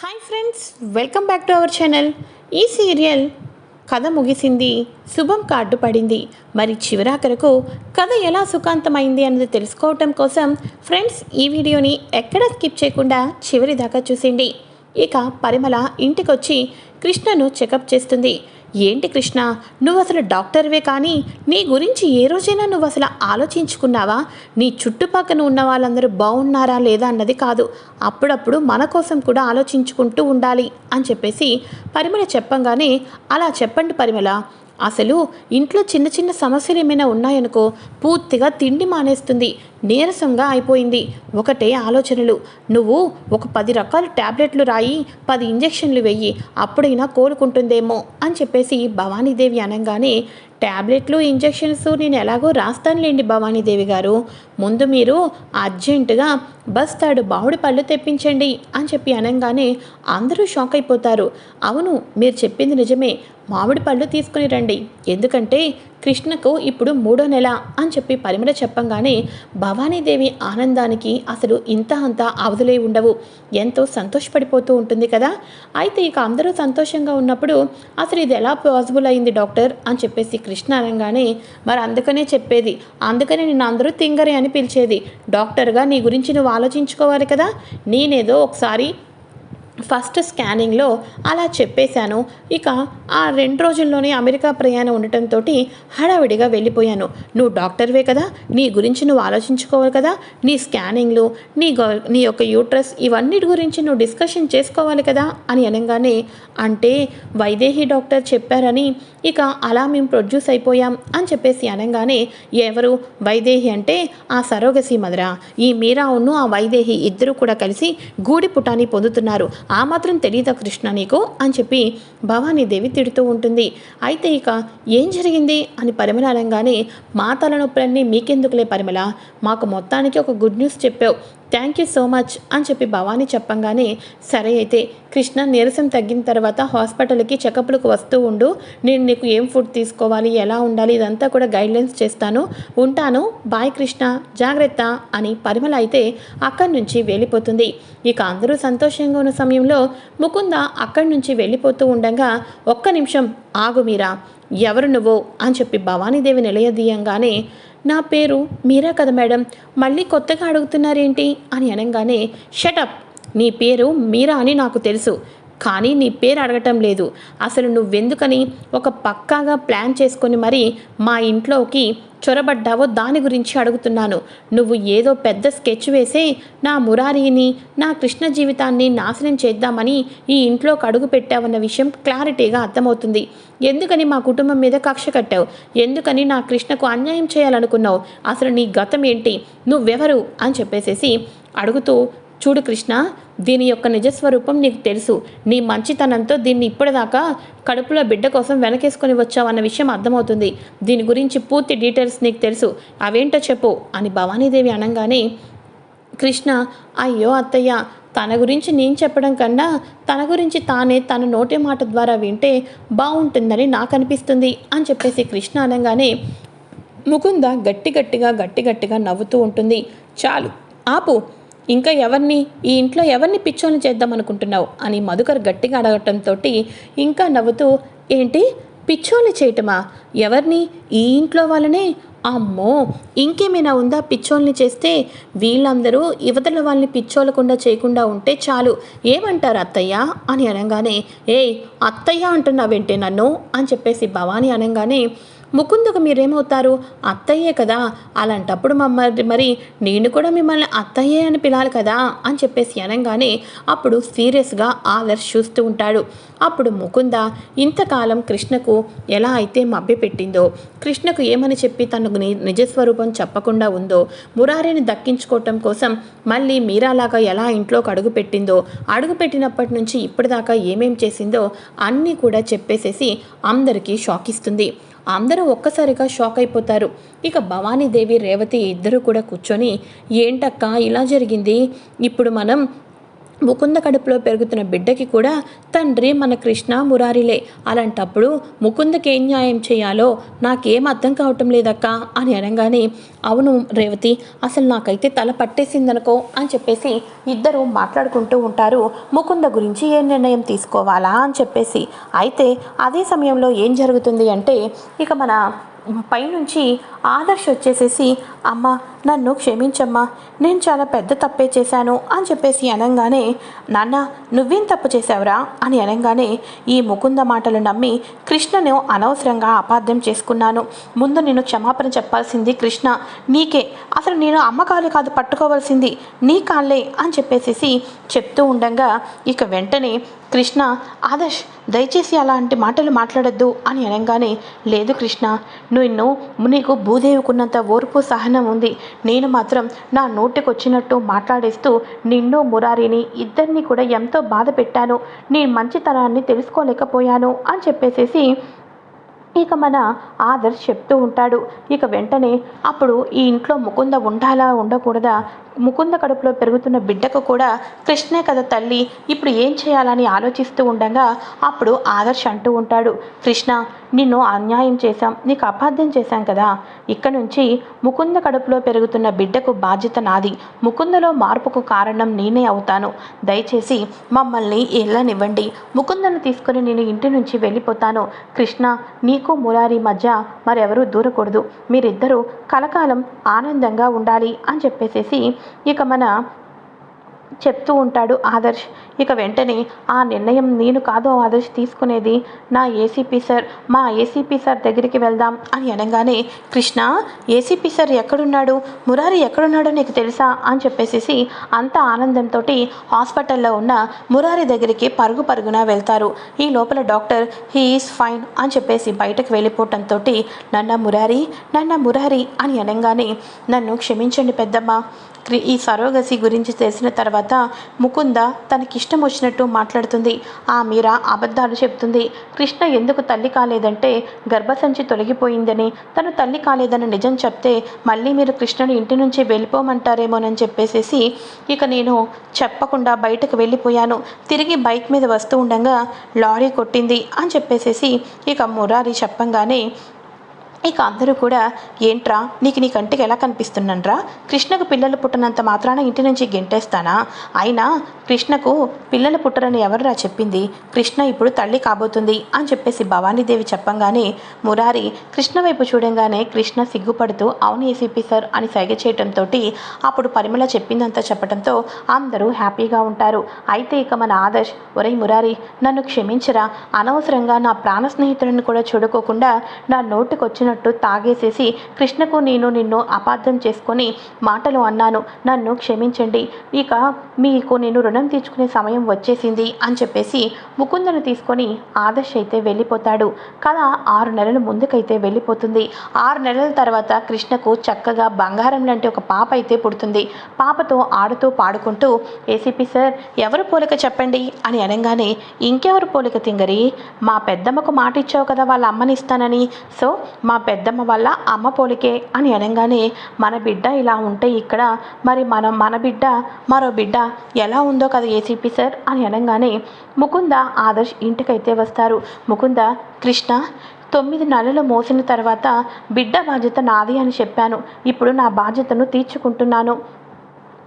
Hi friends welcome back to our channel ఈ serial కథ ముగిసింది శుభం కార్డు పడింది. మరి చివరాఖరకు కథ ఎలా సుఖాంతమైంది అన్నది తెలుసుకోవటం కోసం ఫ్రెండ్స్ ఈ వీడియోని ఎక్కడ స్కిప్ చేయకుండా చివరి దాకా చూసింది ఇక పరిమళ ఇంటికొచ్చి కృష్ణను చెకప్ చేస్తుంది. ఏంటి కృష్ణ? నువ్వు అసలు డాక్టర్వే కానీ నీ గురించి ఏ రోజైనా నువ్వు అసలు ఆలోచించుకున్నావా? నీ చుట్టుపక్కన ఉన్న వాళ్ళందరూ బాగున్నారా లేదా అన్నది కాదు. అప్పుడప్పుడు మన కోసం కూడా ఆలోచించుకుంటూ ఉండాలి అని చెప్పేసి పరిమళ చెప్పంగానే అలా చెప్పండి పరిమళ. అసలు ఇంట్లో చిన్న చిన్న సమస్యలు ఏమైనా ఉన్నాయనుకో పూర్తిగా తిండి మానేస్తుంది. నీరసంగా అయిపోయింది. ఒకటే ఆలోచనలు. నువ్వు ఒక పది రకాల ట్యాబ్లెట్లు రాయి పది ఇంజెక్షన్లు వెయ్యి అప్పుడైనా కోలుకుంటుందేమో అని చెప్పేసి భవానీదేవి అనగానే ట్యాబ్లెట్లు ఇంజెక్షన్స్ నేను ఎలాగో రాస్తానులేండి భవానీదేవి గారు. ముందు మీరు అర్జెంటుగా బస్తాడు బావుడి పళ్ళు తెప్పించండి అని చెప్పి అనగానే అందరూ షాక్ అయిపోతారు. అవును మీరు చెప్పింది నిజమే. మామిడి పళ్ళు తీసుకుని రండి. ఎందుకంటే కృష్ణకు ఇప్పుడు మూడో నెల అని చెప్పి పరిమళ చెప్పంగానే భవానీదేవి ఆనందానికి అసలు ఇంత అంత అవధులే ఉండవు. ఎంతో సంతోషపడిపోతూ ఉంటుంది కదా? అయితే ఇక అందరూ సంతోషంగా ఉన్నప్పుడు అసలు ఇది ఎలా పాసిబుల్ అయింది డాక్టర్? అని చెప్పేసి కృష్ణ అనగానే మరి అందుకనే చెప్పేది. అందుకనే నేను అందరూ తింగరే అని పిలిచేది. డాక్టర్గా నీ గురించి నువ్వు ఆలోచించుకోవాలి కదా? నేనేదో ఒకసారి ఫస్ట్ స్కానింగ్లో అలా చెప్పేశాను. ఇక ఆ రెండు రోజుల్లోనే అమెరికా ప్రయాణం ఉండటంతో హడావిడిగా వెళ్ళిపోయాను. నువ్వు డాక్టర్వే కదా? నీ గురించి నువ్వు ఆలోచించుకోవాలి కదా? నీ స్కానింగ్లు నీ గ- నీ యొక్క యూట్రస్ ఇవన్నిటి గురించి నువ్వు డిస్కషన్ చేసుకోవాలి కదా? అని అనగానే అంటే వైదేహి డాక్టర్ చెప్పారని ఇక అలా మేము ప్రొడ్యూస్ అయిపోయాం అని చెప్పేసి అనగానే ఎవరు? వైదేహి అంటే ఆ సరోగసి మదరా. ఈ మీరావును ఆ వైదేహి ఇద్దరు కూడా కలిసి గూడి పుటాని పొందుతున్నారు. ఆ మాత్రం తెలియదా కృష్ణ నీకు? అని చెప్పి భవానీదేవి తిడుతూ ఉంటుంది. అయితే ఇక ఏం జరిగింది? అని పరిమళ అనగానే మా తలనొప్పులన్నీ మీకెందుకులే పరిమళ? మాకు మొత్తానికి ఒక గుడ్ న్యూస్ చెప్పావు. థ్యాంక్ యూ సో మచ్ అని చెప్పి భవానీ చెప్పంగానే సరే అయితే కృష్ణ నీరసం తగ్గిన తర్వాత హాస్పిటల్కి చెకప్లకు వస్తూ ఉండు. నేను నీకు ఏం ఫుడ్ తీసుకోవాలి ఎలా ఉండాలి ఇదంతా కూడా గైడ్లైన్స్ చేస్తాను. ఉంటాను. బాయ్ కృష్ణ. జాగ్రత్త అని పరిమళ అయితే అక్కడి నుంచి వెళ్ళిపోతుంది. ఇక అందరూ సంతోషంగా ఉన్న సమయంలో ముకుంద అక్కడి నుంచి వెళ్ళిపోతూ ఉండగా ఒక్క నిమిషం ఆగు మీరా. ఎవరు నువ్వు అని చెప్పి భవానీదేవి నిలయదీయంగానే నా పేరు మీరా కదా మేడం మళ్ళీ కొత్తగా అడుగుతున్నారేంటి? అని అనగానే షటప్ నీ పేరు మీరా అని నాకు తెలుసు కానీ నీ పేరు అడగటం లేదు. అసలు నువ్వెందుకని ఒక పక్కాగా ప్లాన్ చేసుకొని మరి మా ఇంట్లోకి చొరబడ్డావో దాని గురించి అడుగుతున్నాను. నువ్వు ఏదో పెద్ద స్కెచ్ వేసే నా మురారిని నా కృష్ణ జీవితాన్ని నాశనం చేద్దామని ఈ ఇంట్లోకి అడుగు పెట్టావన్న విషయం క్లారిటీగా అర్థమవుతుంది. ఎందుకని మా కుటుంబం మీద కక్ష కట్టావు? ఎందుకని నా కృష్ణకు అన్యాయం చేయాలనుకున్నావు? అసలు నీ గతం ఏంటి? నువ్వెవరు? అని చెప్పేసేసి అడుగుతూ చూడు కృష్ణ దీని యొక్క నిజస్వరూపం నీకు తెలుసు. నీ మంచితనంతో దీన్ని ఇప్పటిదాకా కడుపులో బిడ్డ కోసం వెనకేసుకొని వచ్చావన్న విషయం అర్థమవుతుంది. దీని గురించి పూర్తి డీటెయిల్స్ నీకు తెలుసు. అవేంటో చెప్పు అని భవానీదేవి అనగానే కృష్ణ అయ్యో అత్తయ్య తన గురించి నేను చెప్పడం కన్నా తన గురించి తానే తన నోటి మాట ద్వారా వింటే బాగుంటుందని నాకు అనిపిస్తుంది అని చెప్పేసి కృష్ణ అనగానే ముకుంద గట్టి గట్టిగా గట్టి గట్టిగా నవ్వుతూ ఉంటుంది. చాలు ఆపు. ఇంకా ఎవరిని ఈ ఇంట్లో ఎవరిని పిచ్చోని చేద్దాం అనుకుంటున్నావు అని మధుకర్ గట్టిగా అడగటంతో ఇంకా నవ్వుతూ ఏంటి? పిచ్చోని చేయటమా? ఎవరిని? ఈ ఇంట్లో వాళ్ళనే? అమ్మో! ఇంకేమైనా ఉందా పిచ్చోల్ని చేస్తే? వీళ్ళందరూ యువతల వాళ్ళని పిచ్చోలకుండా చేయకుండా ఉంటే చాలు. ఏమంటారు అత్తయ్య? అని అనగానే ఏయ్ అత్తయ్య అంటున్నావేంటే నన్ను? అని చెప్పేసి భవానీ అనగానే ముకుందుకు మీరేమవుతారు? అత్తయ్యే కదా. అలాంటప్పుడు మమ్మల్ని మరి నేను కూడా మిమ్మల్ని అత్తయ్యే అని పిలాలి కదా అని చెప్పేసి అనగానే అప్పుడు సీరియస్గా ఆదర్శ్ చూస్తూ ఉంటాడు. అప్పుడు ముకుంద ఇంతకాలం కృష్ణకు ఎలా అయితే మభ్యపెట్టిందో కృష్ణకు ఏమని చెప్పి తనకు ని- నిజస్వరూపం చెప్పకుండా ఉందో మురారిని దక్కించుకోవటం కోసం మళ్ళీ మీరాలాగా ఎలా ఇంట్లోకి అడుగు పెట్టిందో అడుగు పెట్టినప్పటి నుంచి ఇప్పటిదాకా ఏమేం చేసిందో అన్నీ కూడా చెప్పేసేసి అందరికీ షాక్ ఇస్తుంది. అందరూ ఒక్కసారిగా షాక్ అయిపోతారు. ఇక భవానీదేవి రేవతి ఇద్దరు కూడా కూర్చొని ఏంటక్క ఇలా జరిగింది? ఇప్పుడు మనం ముకుంద కడుపులో పెరుగుతున్న బిడ్డకి కూడా తండ్రి మన కృష్ణ మురారిలే అలాంటప్పుడు ముకుందకి ఏం న్యాయం చేయాలో నాకేం అర్థం కావటం లేదక్క అని అనగానే అవును రేవతి అసలు నాకైతే తల పట్టేసిందనుకో అని చెప్పేసి ఇద్దరు మాట్లాడుకుంటూ ఉంటారు. ముకుంద గురించి ఏ నిర్ణయం తీసుకోవాలా అని చెప్పేసి అయితే అదే సమయంలో ఏం జరుగుతుంది అంటే ఇక మన పైనుంచి ఆదర్శ్ వచ్చేసేసి అమ్మ నన్ను క్షమించమ్మా నేను చాలా పెద్ద తప్పే చేశాను అని చెప్పేసి అనగానే నాన్న నువ్వేం తప్పు చేశావురా? అని అనగానే ఈ ముకుంద మాటలు నమ్మి కృష్ణను అనవసరంగా అపార్థం చేసుకున్నాను. ముందు నేను క్షమాపణ చెప్పాల్సింది కృష్ణ నీకే. అసలు నేను అమ్మ కాలు కాదు పట్టుకోవాల్సింది నీ కాళ్ళే అని చెప్పేసేసి చెప్తూ ఉండగా ఇక వెంటనే కృష్ణ ఆదర్శ్ దయచేసి అలాంటి మాటలు మాట్లాడొద్దు అని అనగానే లేదు కృష్ణ నిన్ను నీకు భూదేవికున్నంత ఓర్పు సహనం ఉంది. నేను మాత్రం నా నోటికొచ్చినట్టు మాట్లాడేస్తూ నిన్ను మురారిని ఇద్దరిని కూడా ఎంతో బాధ పెట్టాను నీ మంచితనాన్ని తెలుసుకోలేకపోయాను అని చెప్పేసేసి ఇక మన ఆదర్శ్ చెప్తూ ఉంటాడు. ఇక వెంటనే అప్పుడు ఈ ఇంట్లో ముకుంద ఉండాలా ఉండకూడదా? ముకుంద కడుపులో పెరుగుతున్న బిడ్డకు కూడా కృష్ణే కదా తల్లి ఇప్పుడు ఏం చేయాలని ఆలోచిస్తూ ఉండగా అప్పుడు ఆదర్శ్ అంటూ ఉంటాడు. కృష్ణ నిన్ను అన్యాయం చేశాం నీకు అపార్థం చేశాం కదా. ఇక్కడి నుంచి ముకుంద కడుపులో పెరుగుతున్న బిడ్డకు బాధ్యత నాది. ముకుందలో మార్పుకు కారణం నేనే అవుతాను. దయచేసి మమ్మల్ని వెళ్ళనివ్వండి ముకుందను తీసుకుని నేను ఇంటి నుంచి వెళ్ళిపోతాను. కృష్ణ నీకు మురారి మధ్య మరెవరూ దూరకూడదు. మీరిద్దరూ కలకాలం ఆనందంగా ఉండాలి అని చెప్పేసేసి ఇక మన చెప్తూ ఉంటాడు ఆదర్శ్. ఇక వెంటనే ఆ నిర్ణయం నేను కాదు ఆదర్శ్ తీసుకునేది. నా ఏసీపీ సార్ మా ఏసీపీ సార్ దగ్గరికి వెళ్దాం అని అనగానే కృష్ణ ఏసీపీ సార్ ఎక్కడున్నాడు? మురారి ఎక్కడున్నాడో నీకు తెలుసా? అని చెప్పేసి అంత ఆనందంతో హాస్పిటల్లో ఉన్న మురారి దగ్గరికి పరుగు పరుగున వెళ్తారు. ఈ లోపల డాక్టర్ హీఈస్ ఫైన్ అని చెప్పేసి బయటకు వెళ్ళిపోవటంతో నన్న మురారి నన్న మురారి అని అనగానే నన్ను క్షమించండి పెద్దమ్మ. ఈ సరోగసి గురించి తెలిసిన తర్వాత ముకుంద తనకిష్టం వచ్చినట్టు మాట్లాడుతుంది. ఆ మీరా అబద్ధాలు చెప్తుంది కృష్ణ ఎందుకు తల్లి కాలేదంటే గర్భసంచి తొలగిపోయిందని తను తల్లి కాలేదని నిజం చెప్తే మళ్ళీ మీరు కృష్ణను ఇంటి నుంచి వెళ్ళిపోమంటారేమోనని చెప్పేసేసి ఇక నేను చెప్పకుండా బయటకు వెళ్ళిపోయాను. తిరిగి బైక్ మీద వస్తూ ఉండగా లారీ కొట్టింది అని చెప్పేసేసి ఇక మురారి చెప్పంగానే ఇక అందరూ కూడా ఏంట్రా? నీకు నీ కంటికి ఎలా కనిపిస్తున్నాన్రా? కృష్ణకు పిల్లలు పుట్టనంత మాత్రాన ఇంటి నుంచి గెంటేస్తానా? అయినా కృష్ణకు పిల్లలు పుట్టరని ఎవర్రా చెప్పింది? కృష్ణ ఇప్పుడు తల్లి కాబోతుంది అని చెప్పేసి భవానీదేవి చెప్పంగానే మురారి కృష్ణ వైపు చూడంగానే కృష్ణ సిగ్గుపడుతూ అవును ఏసీపీ సార్ అని సైగ చేయటంతో అప్పుడు పరిమళ చెప్పిందంతా చెప్పడంతో అందరూ హ్యాపీగా ఉంటారు. అయితే ఇక మన ఆదర్శ్ ఒరే మురారి నన్ను క్షమించరా? అనవసరంగా నా ప్రాణ స్నేహితులను కూడా చూడుకోకుండా నా నోటికొచ్చిన వచ్చినట్టు తాగేసేసి కృష్ణకు నేను నిన్ను అపార్థం చేసుకొని మాటలు అన్నాను. నన్ను క్షమించండి. ఇక మీకు నేను రుణం తీర్చుకునే సమయం వచ్చేసింది అని చెప్పేసి ముకుందను తీసుకొని ఆదర్శ్ అయితే వెళ్ళిపోతాడు. కథ ఆరు నెలల ముందుకైతే వెళ్ళిపోతుంది. ఆరు నెలల తర్వాత కృష్ణకు చక్కగా బంగారం లాంటి ఒక పాప అయితే పుడుతుంది. పాపతో ఆడుతూ పాడుకుంటూ ఏసీపీ సార్ ఎవరు పోలిక చెప్పండి? అని అనగానే ఇంకెవరు పోలిక తింగరి? మా పెద్దమ్మకు మాట ఇచ్చావు కదా వాళ్ళ అమ్మని ఇస్తానని. సో మా పెద్దమ్మ వల్ల అమ్మ పోలికే అని అనగానే మన బిడ్డ ఇలా ఉంటే ఇక్కడ మరి మన మన బిడ్డ మరో బిడ్డ ఎలా ఉందో కదా ఏసీపీ సార్ అని అనగానే ముకుంద ఆదర్శ్ ఇంటికైతే వస్తారు. ముకుంద కృష్ణ తొమ్మిది నెలలు మోసిన తర్వాత బిడ్డ బాధ్యత నాది అని చెప్పాను. ఇప్పుడు నా బాధ్యతను తీర్చుకుంటున్నాను.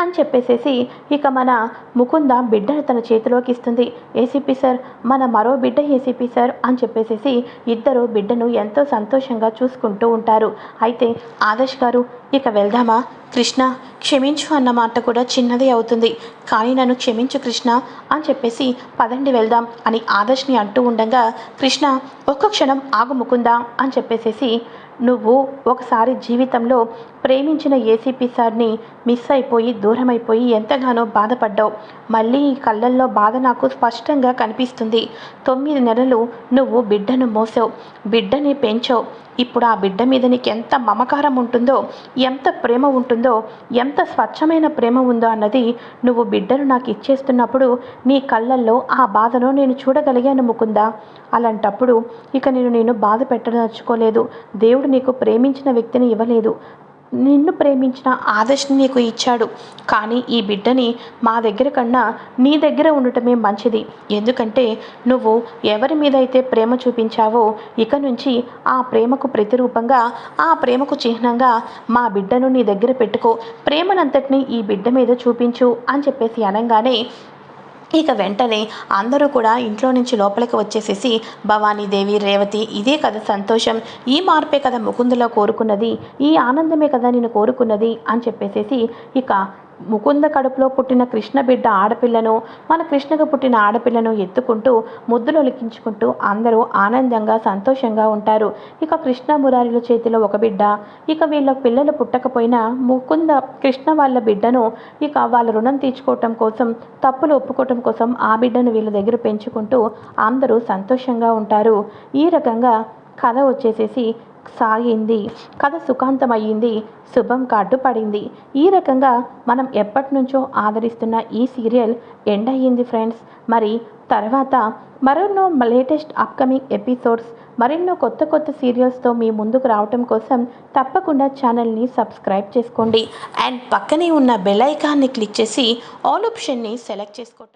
అని చెప్పేసేసి ఇక మన ముకుంద బిడ్డను తన చేతిలోకి ఇస్తుంది. ఏసీపీ సార్ మన మరో బిడ్డ ఏసీపీ సార్ అని చెప్పేసేసి ఇద్దరు బిడ్డను ఎంతో సంతోషంగా చూసుకుంటూ ఉంటారు. అయితే ఆదర్శ్ గారు ఇక వెళ్దామా? కృష్ణ క్షమించు అన్న మాట కూడా చిన్నదే అవుతుంది. కానీ నన్ను క్షమించు కృష్ణ అని చెప్పేసి పదండి వెళ్దాం అని ఆదర్శ్ని అంటూ ఉండగా కృష్ణ ఒక్క క్షణం ఆగు ముకుందా అని చెప్పేసేసి నువ్వు ఒకసారి జీవితంలో ప్రేమించిన ఏసీపీ సార్ని మిస్ అయిపోయి దూరం అయిపోయి ఎంతగానో బాధపడ్డావు. మళ్ళీ ఈ కళ్ళల్లో బాధ నాకు స్పష్టంగా కనిపిస్తుంది. తొమ్మిది నెలలు నువ్వు బిడ్డను మోసావు. బిడ్డని పెంచావు. ఇప్పుడు ఆ బిడ్డ మీద నీకు ఎంత మమకారం ఉంటుందో ఎంత ప్రేమ ఉంటుందో ఎంత స్వచ్ఛమైన ప్రేమ ఉందో అన్నది నువ్వు బిడ్డను నాకు ఇచ్చేస్తున్నప్పుడు నీ కళ్ళల్లో ఆ బాధను నేను చూడగలిగాను ముకుందా? అలాంటప్పుడు ఇక నేను నేను బాధ పెట్టదలుచుకోలేదు. దేవుడు నీకు ప్రేమించిన వ్యక్తిని ఇవ్వలేదు. నిన్ను ప్రేమించిన ఆదర్శని నీకు ఇచ్చాడు. కానీ ఈ బిడ్డని మా దగ్గర కన్నా నీ దగ్గర ఉండటమే మంచిది. ఎందుకంటే నువ్వు ఎవరి మీద అయితే ప్రేమ చూపించావో ఇక నుంచి ఆ ప్రేమకు ప్రతిరూపంగా ఆ ప్రేమకు చిహ్నంగా మా బిడ్డను నీ దగ్గర పెట్టుకో. ప్రేమనంతటిని ఈ బిడ్డ మీద చూపించు అని చెప్పేసి అనగానే ఇక వెంటనే అందరూ కూడా ఇంట్లో నుంచి లోపలికి వచ్చేసేసి భవానీదేవి రేవతి ఇదే కదా సంతోషం. ఈ మార్పే కదా ముకుందులో కోరుకున్నది ఈ ఆనందమే కదా నేను కోరుకున్నది అని చెప్పేసేసి ఇక ముకుంద కడుపులో పుట్టిన కృష్ణ బిడ్డ ఆడపిల్లను మన కృష్ణకు పుట్టిన ఆడపిల్లను ఎత్తుకుంటూ ముద్దులు ఒలికించుకుంటూ అందరూ ఆనందంగా సంతోషంగా ఉంటారు. ఇక కృష్ణ మురారిల చేతిలో ఒక బిడ్డ. ఇక వీళ్ళ పిల్లలు పుట్టకపోయినా ముకుంద కృష్ణ వాళ్ళ బిడ్డను ఇక వాళ్ళ రుణం తీర్చుకోవటం కోసం తప్పులు ఒప్పుకోవటం కోసం ఆ బిడ్డను వీళ్ళ దగ్గర పెంచుకుంటూ అందరూ సంతోషంగా ఉంటారు. ఈ రకంగా కథ వచ్చేసేసి సాగింది. కథ సుఖాంతమయ్యింది. శుభం కార్డు పడింది. ఈ రకంగా మనం ఎప్పటి నుంచో ఆదరిస్తున్న ఈ సీరియల్ ఎండ్ అయ్యింది ఫ్రెండ్స్. మరి తర్వాత మరెన్నో లేటెస్ట్ అప్కమింగ్ ఎపిసోడ్స్ మరెన్నో కొత్త కొత్త సీరియల్స్తో మీ ముందుకు రావటం కోసం తప్పకుండా ఛానల్ని సబ్స్క్రైబ్ చేసుకోండి. అండ్ పక్కనే ఉన్న బెల్ ఐకాన్ని క్లిక్ చేసి ఆల్ ఆప్షన్ని సెలెక్ట్ చేసుకోండి